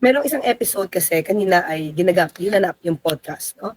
merong isang episode kasi kanina ay ginagap, ginanap yung podcast, no?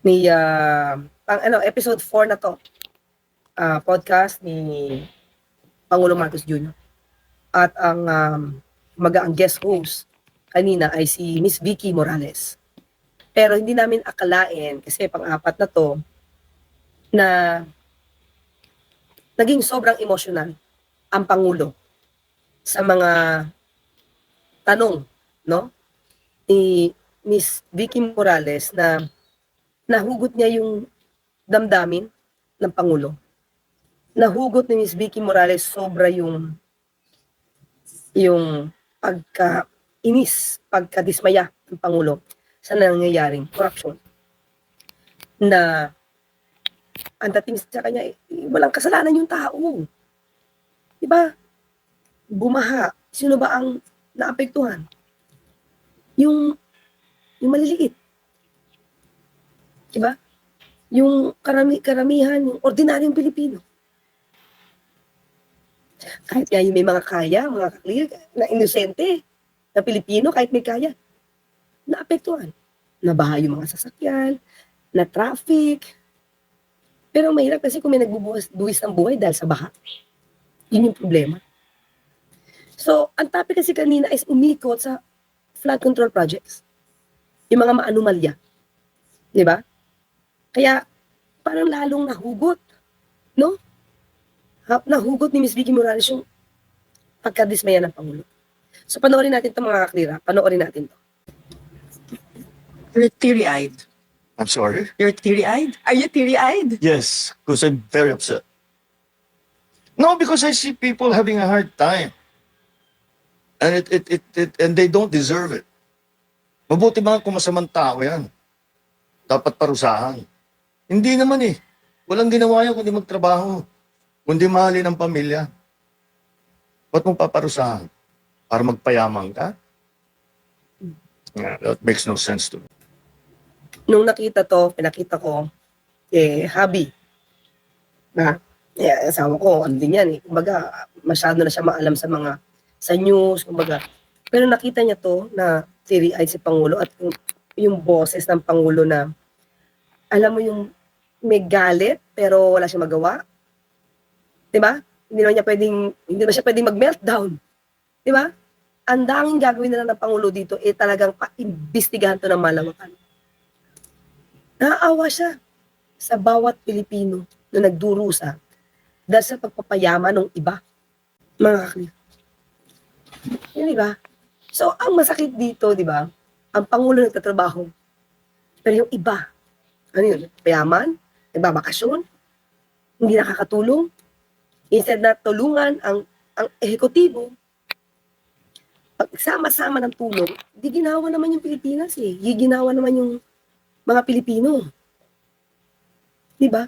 Ni, ah, pang, ano, episode 4 na to. Ah, podcast ni Pangulo Marcos Jr. At ang um, maga ang guest host kanina ay si Miss Vicky Morales. Pero hindi namin akalain kasi pang-apat na to na naging sobrang emotional ang Pangulo sa mga tanong no ni Miss Vicky Morales na nahugot niya yung damdamin ng Pangulo. Nahugot ni Miss Vicky Morales sobra yung yung pagka inis, pagkadismaya ng Pangulo sa nangyayaring corruption na ang dating sa kanya, eh, walang kasalanan yung tao. Diba? Bumaha. Sino ba ang naapektuhan? Yung, yung maliliit. Diba? Yung karami, karamihan, yung ordinaryong Pilipino. Kahit nga yung may mga kaya, mga clear, na inosente, na Pilipino, kahit may kaya, naapektuhan. Nabaha yung mga sasakyan, na traffic. Pero mahirap kasi kung may nagbubuhas buwis ng buhay dahil sa baha. Yun yung problema. So, ang topic kasi kanina is umikot sa flood control projects. Yung mga maanumalya. Di ba? Kaya, parang lalong nahugot. No? Ha- Nahugot ni Ms. Vicky Morales yung pagkadismaya ng Pangulo. So, panoorin natin ito mga kaklira. Panoorin natin to. You're teary-eyed. I'm sorry? You're teary-eyed? Are you teary-eyed? Yes, because I'm very upset. No, because I see people having a hard time. And it, it, it, it and they don't deserve it. Mabuti mga kung masamang tao yan. Dapat parusahan. Hindi naman eh. Walang ginawa yan kundi magtrabaho. Kundi mahalin ang pamilya. Ba't mo paparusahan? Para magpayaman ka? Yeah, that makes no sense to me. nung nakita to, pinakita ko, eh, hobby. Na, eh, asawa ko, ano din yan eh. Kumbaga, masyado na siya maalam sa mga, sa news, kumbaga. Pero nakita niya to, na teary-eyed si Pangulo at yung, yung boses ng Pangulo na, alam mo yung may galit, pero wala siyang magawa. Di ba? Hindi naman niya pwedeng, hindi naman siya pwedeng mag-meltdown. Di ba? Ang danging gagawin na lang ng Pangulo dito, eh talagang pa-imbestigahan to ng malawakan. Naawa siya sa bawat Pilipino na nagdurusa dahil sa pagpapayaman ng iba. Mga kakli. Yun, di ba? So, ang masakit dito, di ba? Ang Pangulo nagtatrabaho. Pero yung iba, ano yun? Payaman? Nagbabakasyon? Hindi nakakatulong? Instead na tulungan ang, ang ehekutibo, pagsama-sama ng tulong, di ginawa naman yung Pilipinas eh. Di ginawa naman yung mga Pilipino. Di ba?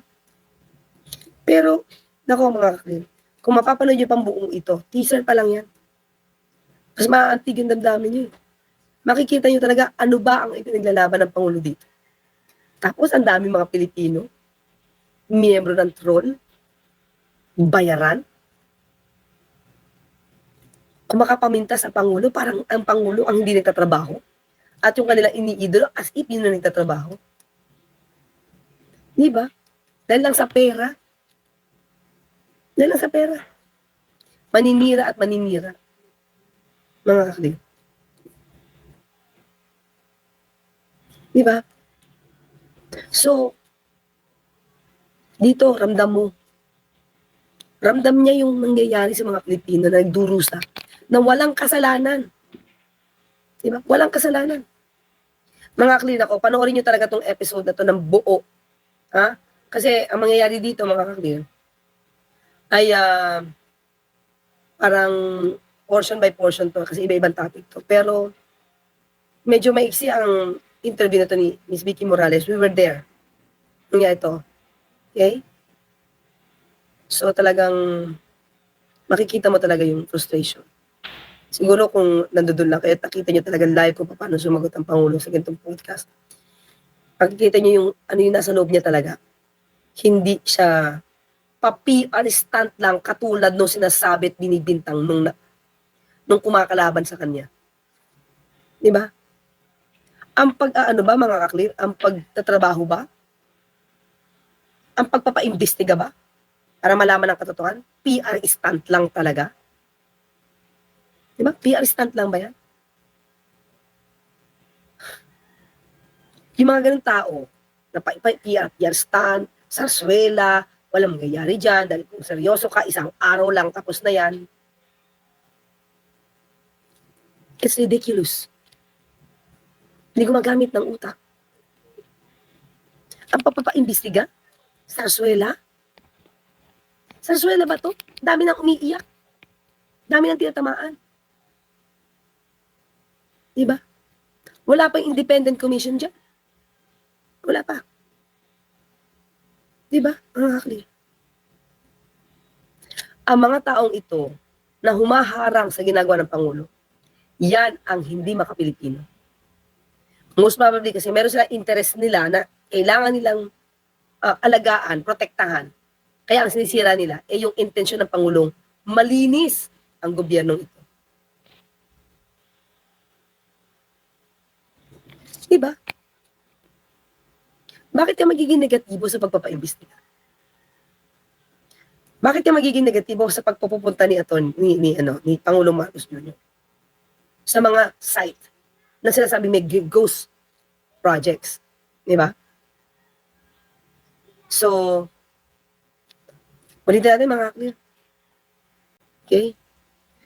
Pero, nako mga kaklim, kung mapapanood nyo pang buong ito, teaser pa lang yan. Mas maantig yung damdamin nyo. eh. Makikita nyo talaga ano ba ang ipinaglalaban ng Pangulo dito. Tapos, ang dami mga Pilipino, miyembro ng troll, bayaran, kung makapaminta sa Pangulo, parang ang Pangulo ang hindi nagtatrabaho at yung kanilang iniidolo as if yun na nagtatrabaho. Di ba? Dahil lang sa pera. Dahil lang sa pera. Maninira at maninira. Mga kakli. Di ba? So, dito, ramdam mo. Ramdam niya yung nangyayari sa mga Pilipino na nagdurusa na walang kasalanan. Di ba? Walang kasalanan. Mga clean ako, panoorin nyo talaga tong episode na to ng buo. Ha? Kasi ang mangyayari dito, mga kaklear, ay ah, parang portion by portion to kasi iba-ibang topic to. Pero medyo maiksi ang interview na to ni Miss Vicky Morales. We were there. Nga ito. Okay? So talagang makikita mo talaga yung frustration. Siguro kung nandoon lang kayo, nakita nyo talaga live kung paano sumagot ang Pangulo sa ganitong podcast. Pagkikita nyo yung ano yung nasa loob niya talaga. Hindi siya pa-PR stunt lang katulad nung sinasabi at binibintang nung, nung kumakalaban sa kanya. Di ba? Ang pag-ano ba, mga kaklir, ang pagtatrabaho ba? Ang pagpapaimbestiga ba? Para malaman ang katotohanan? PR stunt lang talaga? Di ba? PR stunt lang ba yan? Yung mga ganung tao, na PR, PR stunt, sarswela, walang mangyayari dyan, dahil kung seryoso ka, isang araw lang tapos na yan. It's ridiculous. Hindi gumagamit ng utak. Ang papapaimbestiga? Sarswela? Sarswela ba to? Dami nang umiiyak. Dami nang tinatamaan. Diba? Wala pa yung independent commission dyan. Wala pa. Diba? Ang kakli. Ang mga taong ito na humaharang sa ginagawa ng Pangulo, yan ang hindi makapilipino. Most probably kasi meron sila interest nila na kailangan nilang ah, alagaan, protektahan. Kaya ang sinisira nila ay yung intensyon ng Pangulong malinis ang gobyernong ito. Diba? Bakit ka magiging negatibo sa pagpapaimbestiga? Bakit ka magiging negatibo sa pagpupunta ni Aton ni, ni ano ni Pangulong Marcos Jr. sa mga site na sinasabi may ghost projects, di ba? So, ulitin natin mga clear. Okay?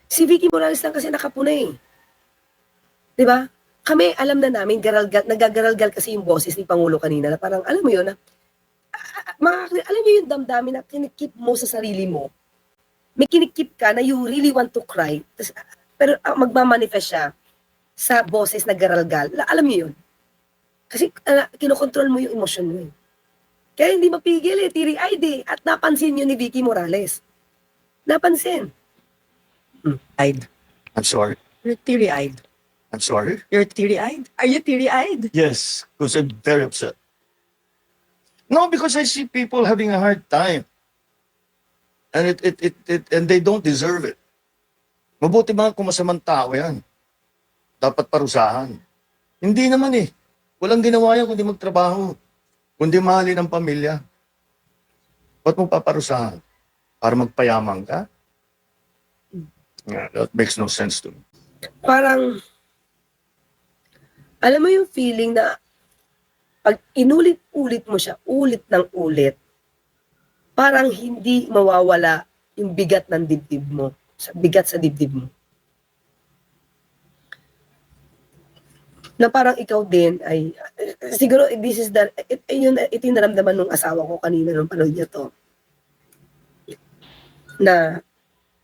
Si Vicky Morales lang kasi nakapuna eh. Di ba? Kami, alam na namin, garalgal, nagagaralgal kasi yung boses ni Pangulo kanina na parang, alam mo yun, na, mga, clear, alam niyo yung damdamin na kinikip mo sa sarili mo. May kinikip ka na you really want to cry. Tas, pero uh, magmamanifest siya sa boses na garalgal. La- Alam niyo yun. Kasi uh, kinokontrol mo yung emosyon mo. eh. Kaya hindi mapigil eh, teary-eyed eh. At napansin yun ni Vicky Morales. Napansin. Eyed. I'm sorry. You're teary-eyed. I'm sorry. You're teary-eyed? Are you teary-eyed? Yes, because I'm very upset. No, because I see people having a hard time. And it, it, it, it and they don't deserve it. Mabuti mga kung masamang tao yan. Dapat parusahan. Hindi naman eh. Walang ginawa yan kundi magtrabaho. Kundi mahalin ang pamilya. Ba't mo paparusahan? Para magpayaman ka? Yeah, that makes no sense to me. Parang, alam mo yung feeling na pag inulit-ulit mo siya, ulit ng ulit, parang hindi mawawala yung bigat ng dibdib mo. Sa bigat sa dibdib mo. na parang ikaw din ay siguro this is the it, yun ito yung naramdaman ng asawa ko kanina nung panood niya to. Na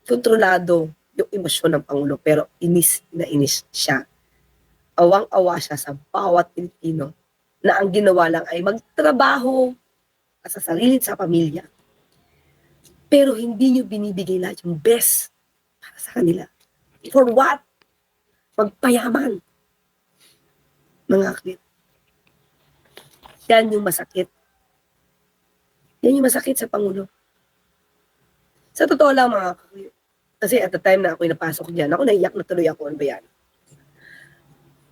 kontrolado yung emosyon ng Pangulo pero inis na inis siya. Awang-awa siya sa bawat Pilipino na ang ginawa lang ay magtrabaho sa sarili sa pamilya. Pero hindi niyo binibigay lahat yung best para sa kanila for what? magpayaman mga klip. Yan yung masakit. Yan yung masakit sa Pangulo. Sa totoo lang mga klip. Kasi at the time na ako'y napasok dyan, ako naiyak na tuloy ako, ano ba yan?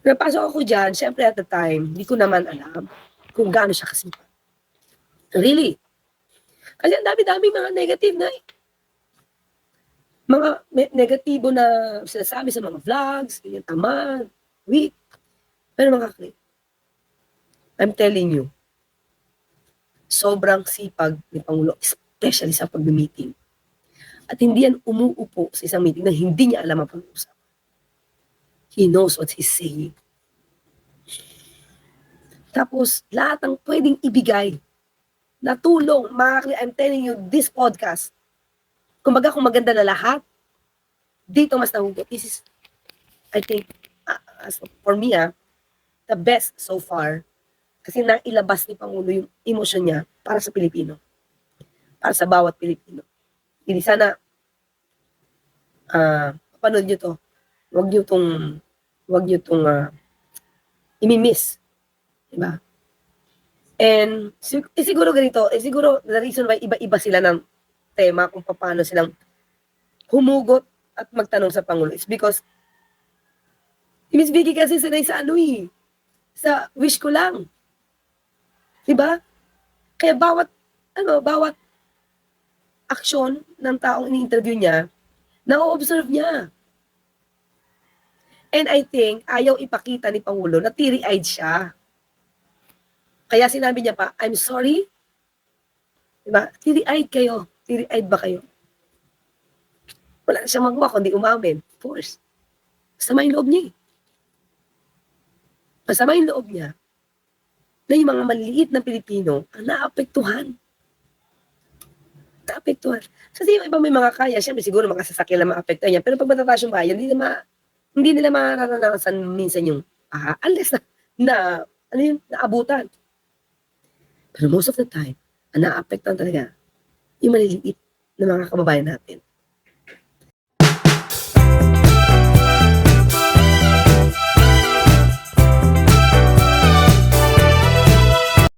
Napasok ako dyan, syempre at the time, hindi ko naman alam kung gaano siya kasipa. Really? Kasi ang dami-dami mga negative na mga negatibo na sinasabi sa mga vlogs, ganyan tamad, weak, pero mga klip, I'm telling you, sobrang sipag ni Pangulo, especially sa pag-meeting. At hindi yan umuupo sa isang meeting na hindi niya alam ang pag-uusap. He knows what he's saying. Tapos, lahat ng pwedeng ibigay na tulong, mga klip, I'm telling you, this podcast, kumbaga kung maganda na lahat, dito mas nahugot. This is, I think, uh, as for me, ah, the best so far kasi nailabas ni Pangulo yung emosyon niya para sa Pilipino. Para sa bawat Pilipino. Hindi sana ah panood nyo to. Huwag nyo tong huwag nyo tong uh, imimiss. Diba? And eh, siguro ganito, eh, siguro the reason why iba-iba sila ng tema kung paano silang humugot at magtanong sa Pangulo is because Si Miss Vicky kasi sanay sa ano eh. Sa wish ko lang. Diba? Kaya bawat, ano, bawat aksyon ng taong ini-interview niya, na-observe niya. And I think, ayaw ipakita ni Pangulo na teary-eyed siya. Kaya sinabi niya pa, I'm sorry. Diba? Teary-eyed kayo. Teary-eyed ba kayo? Wala siyang magawa kundi umamin. Of course. Masama yung loob niya eh. Masama yung loob niya na yung mga maliliit na Pilipino ang naapektuhan. Naapektuhan. Kasi yung iba may mga kaya, syempre siguro mga sasakyan na maapektuhan niya. Pero pag matataas yung bayan, hindi na ma, hindi nila mararanasan minsan yung ah, unless na, na ano yun, naabutan. Pero most of the time, ang naapektuhan talaga yung maliliit na mga kababayan natin.